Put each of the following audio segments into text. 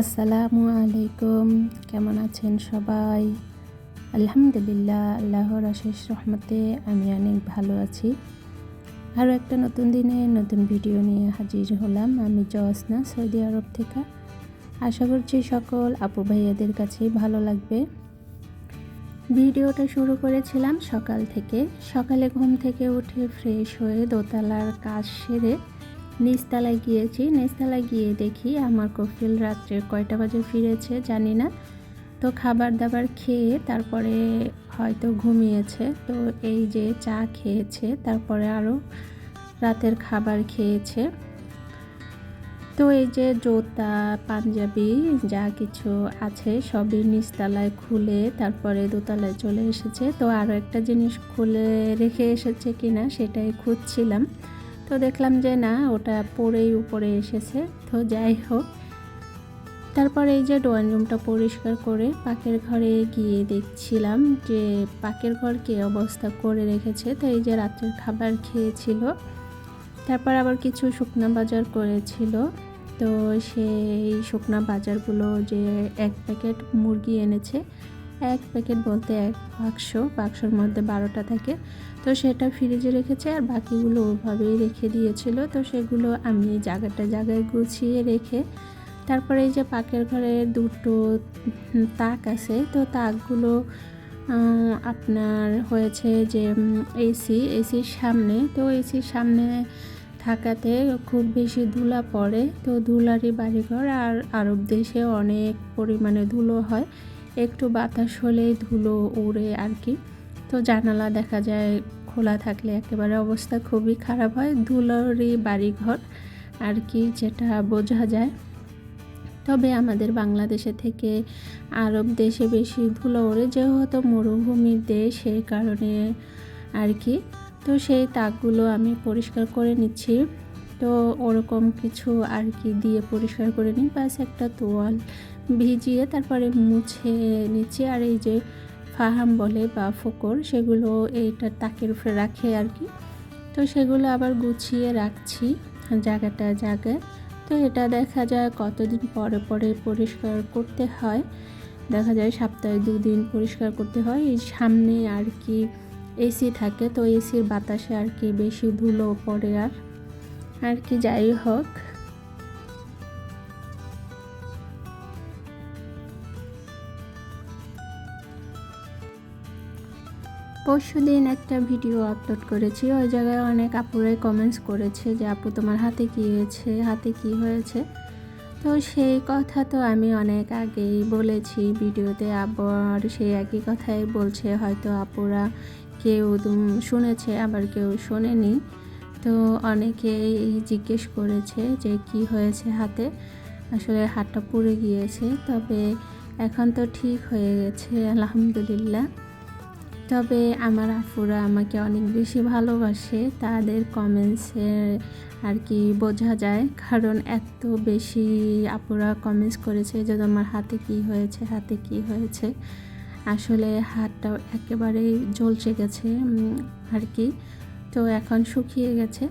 আসসালামু আলাইকুম। কেমন আছেন সবাই? আলহামদুলিল্লাহ, আল্লাহর আশেষ রহমতে আমি অনেক ভালো আছি। আরও একটা নতুন দিনে নতুন ভিডিও নিয়ে হাজির হলাম আমি জসনা সৌদি আরব থেকে। আশা করছি সকল আপু ভাইয়াদের কাছেই ভালো লাগবে। ভিডিওটা শুরু করেছিলাম সকাল থেকে। সকালে ঘুম থেকে উঠে ফ্রেশ হয়ে দোতলার কাজ সেরে নিচতলায় গিয়েছি। নিচতলায় গিয়ে দেখি আমার কফিল রাত্রে কয়টা বাজে ফিরেছে জানি না। তো খাবার দাবার খেয়ে তারপরে হয়তো ঘুমিয়েছে। তো এই যে চা খেয়েছে, তারপরে আরও রাতের খাবার খেয়েছে। তো এই যে জোতা, পাঞ্জাবি যা কিছু আছে সবই নিচতলায় খুলে তারপরে দোতলায় চলে এসেছে। তো আরও একটা জিনিস খুলে রেখে এসেছে কিনা সেটাই খুঁজছিলাম। তো দেখলাম যে না, ওটা পরেই উপরে এসেছে। তো যাই হোক, তারপর এই যে ড্রয়িং রুমটা পরিষ্কার করে পাকের ঘরে গিয়ে দেখছিলাম যে পাকের ঘর কী অবস্থা করে রেখেছে। তো এই যে রাত্রের খাবার খেয়েছিল। তারপর আবার কিছু শুকনা বাজার করেছিল। তো সেই শুকনা বাজারগুলো যে এক প্যাকেট মুরগি এনেছে এক প্যাকেট বলতে এক বাক্স, বাক্সর মধ্যে বারোটা থাকে। তো সেটা ফ্রিজে রেখেছে আর বাকিগুলো ওভাবেই রেখে দিয়েছিল। তো সেগুলো আমি জায়গাটা জায়গায় গুছিয়ে রেখে তারপরে এই যে পাকের ঘরে দুটো তাক আছে, তো তাকগুলো আপনার হয়েছে যে এসি, এসির সামনে। তো এসির সামনে থাকাতে খুব বেশি ধুলা পড়ে। তো ধুলারই বাড়িঘর আর আরব দেশে অনেক পরিমাণে ধুলো হয়। একটু বাতাস হলেই ধুলো উড়ে আর কি। তো জানালা দেখা যায় খোলা থাকলে একেবারে অবস্থা খুবই খারাপ হয়, ধুলোরই বাড়িঘর আর কি যেটা বোঝা যায়। তবে আমাদের বাংলাদেশে থেকে আরব দেশে বেশি ধুলো ওড়ে, যেহেতু মরুভূমির দেশ সেই কারণে আর কি। তো সেই তাকগুলো আমি পরিষ্কার করে নিচ্ছি। তো ওরকম কিছু আর কি দিয়ে পরিষ্কার করে নিই বাস একটা তোয়াল। ভিজিয়ে তারপরে মুছে নিচ্ছি আর এই যে ফাহাম বলে বা ফোকর, সেগুলো এইটা তাকের উপরে রাখে আর কি। তো সেগুলো আবার গুছিয়ে রাখছি জায়গাটা জায়গায় তো এটা দেখা যায় কতদিন পরে পরে পরিষ্কার করতে হয়। দেখা যায় সপ্তাহে দুদিন পরিষ্কার করতে হয়। এই সামনে আর কি এসি থাকে, তো এসির বাতাসে আর কি বেশি ধুলো পড়ে আর। আর কি যাই হোক। পরশু দিন একটা ভিডিও আপলোড করেছি। ওই জায়গায় অনেক আপুরাই কমেন্টস করেছে যে, আপু, তোমার হাতে কী হয়েছে? হাতে কি হয়েছে? তো সেই কথা তো আমি অনেক আগেই বলেছি ভিডিওতে। আবার সেই একই কথাই বলছে, হয়তো আপুরা কেউ শুনেছে, আবার কেউ শোনেনি। তো অনেকেই জিজ্ঞেস করেছে যে, কি হয়েছে হাতে? আসলে হাতটা পুড়ে গিয়েছে, তবে এখন তো ঠিক হয়ে গেছে, আলহামদুলিল্লাহ। তবে আমার আফুরা আমাকে অনেক বেশি ভালোবাসে। তাদের কমেন্টসে আর কি বোঝা যায়। কারণ এত বেশি আপুরা কমেন্টস করেছে যে আমার হাতে কি হয়েছে, হাতে কি হয়েছে। আসলে হাতটা একেবারেই জ্বলছে গেছে আর কি। তো এখন শুকিয়ে গেছে।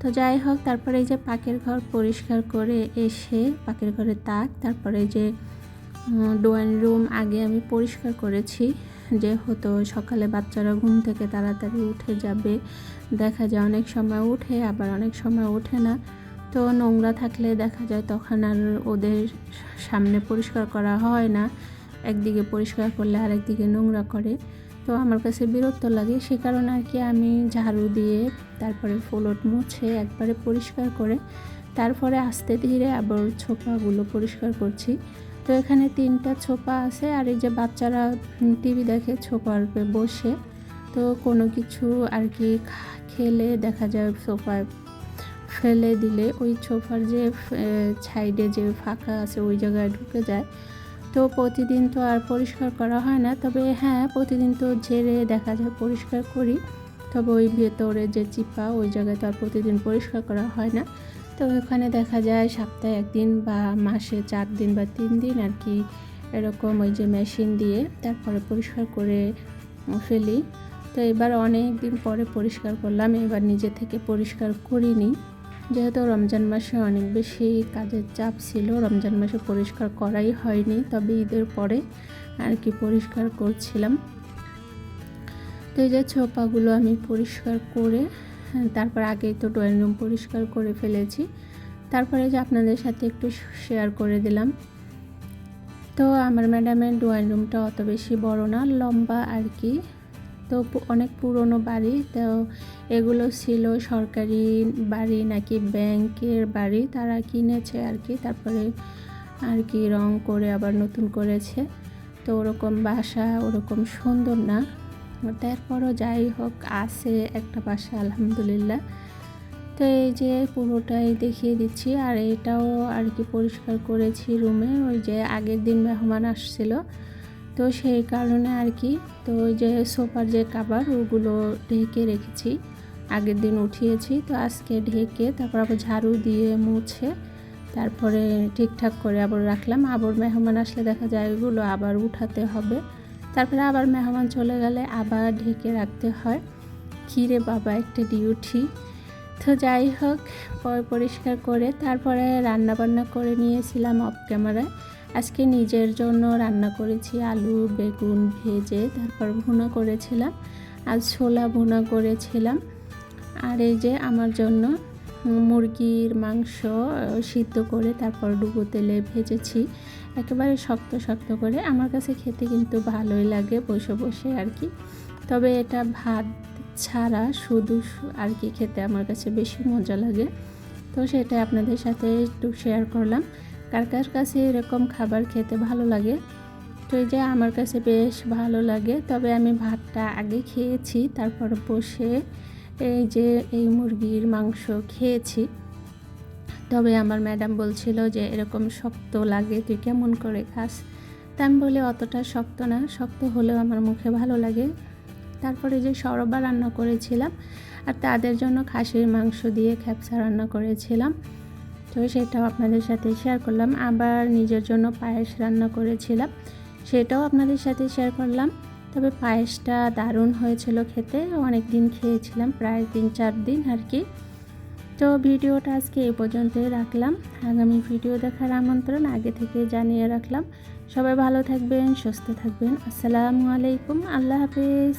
তো যাই হোক, তারপরে এই যে পাকের ঘর পরিষ্কার করে এসে পাকের ঘরে তাক, তারপরে যে ডোয়ান রুম আগে আমি পরিষ্কার করেছি। যে হতো, সকালে বাচ্চারা ঘুম থেকে তাড়াতাড়ি উঠে যাবে। দেখা যায় অনেক সময় উঠে, আবার অনেক সময় ওঠে না। তো নোংরা থাকলে দেখা যায় তখন আর ওদের সামনে পরিষ্কার করা হয় না। একদিকে পরিষ্কার করলে আরেকদিকে নোংরা করে। তো আমার কাছে বিরক্ত লাগে, সে কারণে আর কি আমি ঝাড়ু দিয়ে তারপরে ফ্লোট মুছে একবারে পরিষ্কার করে, তারপরে আস্তে ধীরে আবার ছোপাগুলো পরিষ্কার করছি। তো এখানে তিনটা ছোপা আছে আর এই যে বাচ্চারা টিভি দেখে ছোপার বসে। তো কোনো কিছু আর কি খেলে দেখা যায় সোফায় ফেলে দিলে ওই সোফার যে সাইডে যে ফাঁকা আছে ওই জায়গায় ঢুকে যায়। তো প্রতিদিন তো আর পরিষ্কার করা হয় না, তবে হ্যাঁ প্রতিদিন তো ঝেড়ে দেখা যায় পরিষ্কার করি। তবে ওই ভেতরে যে চিপা ওই জায়গায় তো আর প্রতিদিন পরিষ্কার করা হয় না। তো ওখানে দেখা যায় সপ্তাহে একদিন বা মাসে চার দিন বা তিন দিন আর কি এরকম ওই যে মেশিন দিয়ে তারপরে পরিষ্কার করে ফেলি। তো এবার অনেক দিন পরে পরিষ্কার করলাম, এবার নিজে থেকে পরিষ্কার করিনি। যেহেতু রমজান মাসে অনেক বেশি কাজের চাপ ছিল, রমজান মাসে পরিষ্কার করাই হয়নি, তবে ঈদের পরে আর কি পরিষ্কার করছিলাম। তো এই যে ছোপাগুলো আমি পরিষ্কার করে তারপর আগেই তো ড্রয়িং রুম পরিষ্কার করে ফেলেছি। তারপরে যে আপনাদের সাথে একটু শেয়ার করে দিলাম। তো আমার ম্যাডামের ড্রয়িং রুমটা অত বেশি বড় না, লম্বা আর কি। তো অনেক পুরনো বাড়ি। তো এগুলো ছিল সরকারি বাড়ি নাকি ব্যাংকের বাড়ি, তারা কিনেছে আর কি। তারপরে আর কি রং করে আবার নতুন করেছে। তো ওরকম বাসা ওরকম সুন্দর না। তারপরও যাই হোক, আছে একটা পাশে আলহামদুলিল্লাহ। তো এই যে পুরোটাই দেখিয়ে দিচ্ছি, আর এটাও আর কি পরিষ্কার করেছি রুমে, ওই যে আগের দিন মেহমান আসছিল। তো সেই কারণে আর কি, তো ওই যে সোফার যে কাবার, ওগুলো ঢেকে রেখেছি। আগের দিন উঠিয়েছি, তো আজকে ঢেকে তারপর আবার ঝাড়ু দিয়ে মুছে, তারপরে ঠিকঠাক করে আবার রাখলাম। আবার মেহমান আসলে দেখা যায় ওগুলো আবার উঠাতে হবে। তারপরে আবার মেহমান চলে গেলে আবার ঢেকে রাখতে হয়। খিরে বাবা, একটা ডিউটি। তো যাই হোক পরিষ্কার করে তারপরে রান্না বান্না করে নিয়েছিলাম অফ ক্যামেরায় আজকে নিজের জন্য রান্না করেছি আলু, বেগুন ভেজে তারপর ভুনা করেছিলাম। আর ছোলা ভুনা করেছিলাম। আর এই যে আমার জন্য মুরগির মাংস সিদ্ধ করে তারপর ডুবো তেলে ভেজেছি। একেবারে শক্ত শক্ত করে। আমার কাছে খেতে কিন্তু ভালোই লাগে বসে বসে আর কি। তবে এটা ভাত ছাড়া শুধু আর কি খেতে আমার কাছে বেশি মজা লাগে। তো সেটা আপনাদের সাথে একটু শেয়ার করলাম। কার কার কাছে এরকম খাবার খেতে ভালো লাগে? তো এই যে আমার কাছে বেশ ভালো লাগে। তবে আমি ভাতটা আগে খেয়েছি, তারপর বসে এই যে এই মুরগির মাংস খেয়েছি। তবে আমার ম্যাডাম বলছিল যে এরকম শক্ত লাগে, তুই কেমন করে খাস? তা আমি বলি, অতটা শক্ত না, শক্ত হলেও আমার মুখে ভালো লাগে। তারপরে যে সরবা রান্না করেছিলাম, আর তাদের জন্য খাসির মাংস দিয়ে খ্যাপসা রান্না করেছিলাম। তো সেটাও আপনাদের সাথে শেয়ার করলাম। আবার নিজের জন্য পায়েস রান্না করেছিলাম, সেটাও আপনাদের সাথে শেয়ার করলাম। তবে পায়েসটা দারুণ হয়েছিল খেতে। অনেক দিন খেয়েছিলাম, প্রায় তিন চার দিন আর কি। তো ভিডিওটা আজকে এই পর্যন্তই রাখলাম। আগামী ভিডিও দেখার আমন্ত্রণ আগে থেকে জানিয়ে রাখলাম। সবাই ভালো থাকবেন, সুস্থ থাকবেন। আসসালামু আলাইকুম, আল্লাহ হাফিজ।